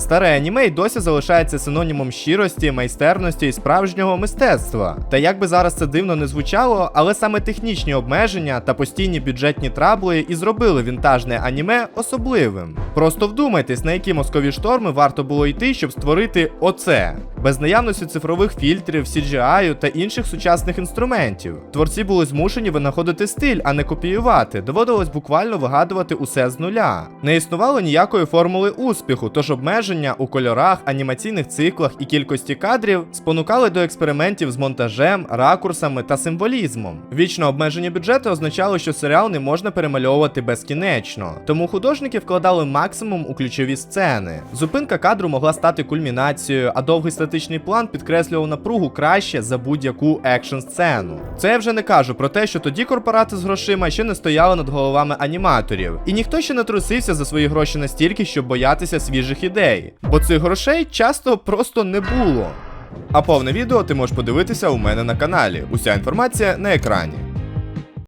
Старе аніме й досі залишається синонімом щирості, майстерності і справжнього мистецтва. Та як би зараз це дивно не звучало, але саме технічні обмеження та постійні бюджетні трабли і зробили вінтажне аніме особливим. Просто вдумайтесь, на які мозкові шторми варто було йти, щоб створити оце. Без наявності цифрових фільтрів, CGI та інших сучасних інструментів. Творці були змушені винаходити стиль, а не копіювати. Доводилось буквально вигадувати усе з нуля. Не існувало ніякої формули успіху, тож обмеження у кольорах, анімаційних циклах і кількості кадрів спонукали до експериментів з монтажем, ракурсами та символізмом. Вічно обмежені бюджети означало, що серіал не можна перемальовувати безкінечно, тому художники вкладали максимум у ключові сцени. Зупинка кадру могла стати кульмінацією, а довгий статичний план підкреслював напругу краще за будь-яку екшн сцену. Це я вже не кажу про те, що тоді корпорати з грошима ще не стояли над головами аніматорів, і ніхто ще не трусився за свої гроші настільки, щоб боятися свіжих ідей, бо цих грошей часто просто не було. А повне відео ти можеш подивитися у мене на каналі. Уся інформація на екрані.